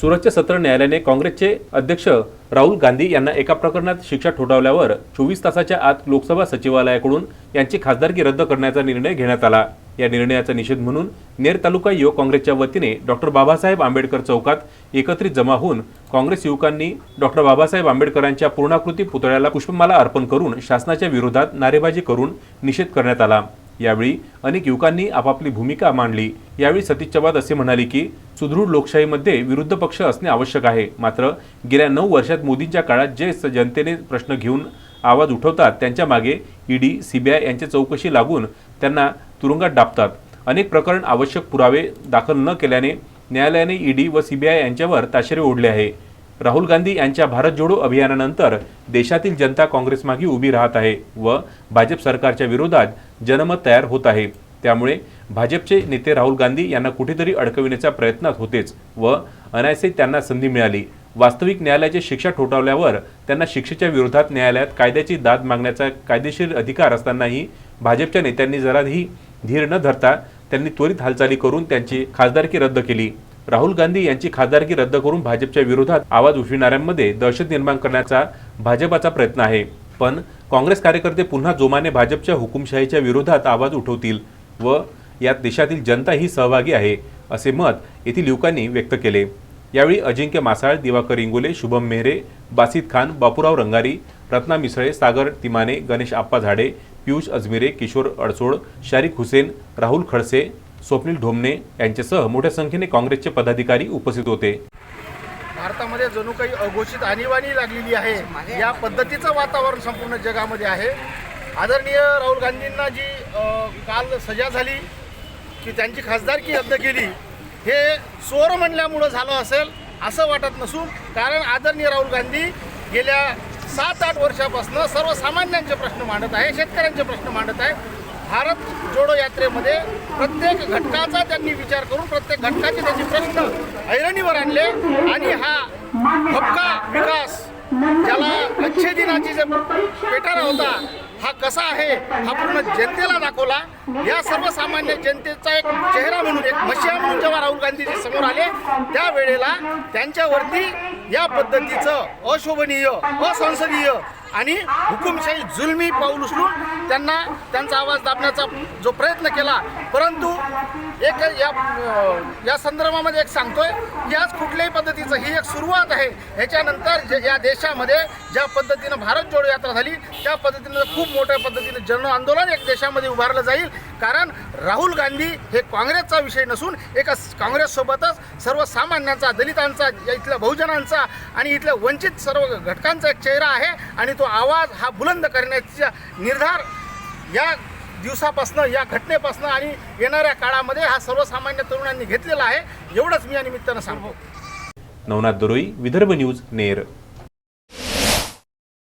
सुरतच्या सत्र न्यायालयाने काँग्रेसचे अध्यक्ष राहुल गांधी यांना एका प्रकरणात शिक्षा ठोठावल्यावर चोवीस तासाच्या आत लोकसभा सचिवालयाकडून यांची खासदारकी रद्द करण्याचा निर्णय घेण्यात आला. या निर्णयाचा निषेध म्हणून नेर तालुका युवक काँग्रेसच्या वतीने डॉक्टर बाबासाहेब आंबेडकर चौकात एकत्रित जमा होऊन काँग्रेस युवकांनी डॉक्टर बाबासाहेब आंबेडकरांच्या पूर्णाकृती पुतळ्याला पुष्पमाला अर्पण करून शासनाच्या विरोधात नारेबाजी करून निषेध करण्यात आला. यावेळी अनेक युवकांनी आपापली भूमिका मांडली. यावेळी सतीश चव्हाण असे म्हणाले की सुदृढ लोकशाहीमध्ये विरुद्ध पक्ष असणे आवश्यक आहे. मात्र गेल्या नऊ वर्षात मोदींच्या काळात जे जनतेने प्रश्न घेऊन आवाज उठवतात त्यांच्या मागे ईडी सीबीआय यांच्या चौकशी लागून त्यांना तुरुंगात डापतात. अनेक प्रकरण आवश्यक पुरावे दाखल न केल्याने न्यायालयाने ईडी व सीबीआय यांच्यावर ताशेरे ओढले आहे. राहुल गांधी यांच्या भारत जोडो अभियानानंतर देशातील जनता काँग्रेसमागे उभी राहत आहे व भाजप सरकारच्या विरोधात जनमत तयार होत आहे. त्यामुळे भाजपचे नेते राहुल गांधी यांना कुठेतरी अडकविण्याच्या प्रयत्नात होतेच व अनायसे त्यांना संधी मिळाली. वास्तविक न्यायालयाची शिक्षा ठोठावल्यावर त्यांना शिक्षेच्या विरोधात न्यायालयात कायद्याची दाद मागण्याचा कायदेशीर अधिकार असतानाही भाजपच्या नेत्यांनी जराही धीर न धरता त्यांनी त्वरित हालचाली करून त्यांची खासदारकी रद्द केली. राहुल गांधी यांची खासदारकी रद्द करून भाजपच्या विरोधात आवाज उठविणाऱ्यांमध्ये दहशत निर्माण करण्याचा भाजपाचा प्रयत्न आहे. पण काँग्रेस कार्यकर्ते पुन्हा जोमाने भाजपच्या हुकुमशाहीच्या विरोधात आवाज उठवतील. व यात देशातील जनता ही सहभागी आहे असे मत येथील युवकांनी व्यक्त केले. यावेळी अजिंक्य मासाळ दिवाकर इंगोले शुभम मेहरे बासित खान बापूराव रंगारी रत्ना मिसळे सागर तिमाने गणेश आप्पा झाडे पियुष अजमिरे किशोर अडसोड शारिक हुसेन राहुल खडसे स्वप्नील ढोमणे यांच्यासह मोठ्या संख्येने काँग्रेसचे पदाधिकारी उपस्थित होते. भारतामध्ये जणू काही अघोषित आणीबाणी लागलेली आहे. या पद्धतीचं वातावरण संपूर्ण जगामध्ये आहे. आदरणीय राहुल गांधींना जी काल सजा झाली की त्यांची खासदारकी रद्द केली हे चोर म्हणल्यामुळं झालं असेल असं वाटत नसून कारण आदरणीय राहुल गांधी गेल्या सात आठ वर्षापासून सर्वसामान्यांचे प्रश्न मांडत आहे शेतकऱ्यांचे प्रश्न मांडत आहे. भारत जोडो यात्रेमध्ये प्रत्येक घटकाचा त्यांनी विचार करून प्रत्येक घटकाचे त्यांचे प्रश्न ऐरणीवर आणले आणि हा हक्का विकास ज्याला अच्छे दिनाची जे पेटारा होता हा कसा आहे हा पूर्ण जनतेला दाखवला. या सर्वसामान्य जनतेचा एक चेहरा म्हणून एक मशिया म्हणून जेव्हा राहुल गांधीजी समोर आले त्यावेळेला त्यांच्यावरती या पद्धतीचं अशोभनीय असंसदीय आणि हुकुमशाही जुलमी पाऊल उचलून त्यांना त्यांचा आवाज दाबण्याचा जो प्रयत्न केला परंतु एक या या संदर्भामध्ये एक सांगतोय की आज कुठल्याही पद्धतीचं ही एक सुरुवात आहे. ह्याच्यानंतर जे या देशामध्ये ज्या पद्धतीनं भारत जोडो यात्रा झाली त्या पद्धतीनं खूप मोठ्या पद्धतीनं जन आंदोलन एक देशामध्ये उभारलं जाईल. कारण राहुल गांधी हे काँग्रेसचा विषय नसून एका काँग्रेससोबतच सर्वसामान्यांचा दलितांचा या इथल्या बहुजनांचा आणि इथल्या वंचित सर्व घटकांचा एक चेहरा आहे आणि तो आवाज हा बुलंद करण्याचा निर्धार या दिवसापासनं या घटनेपासनं आणि येणाऱ्या काळामध्ये हा सर्वसामान्य तरुणांनी घेतलेला आहे. एवढंच मी या निमित्तानं सांगतो. नवनाथ दुरोई विदर्भ न्यूज नेर.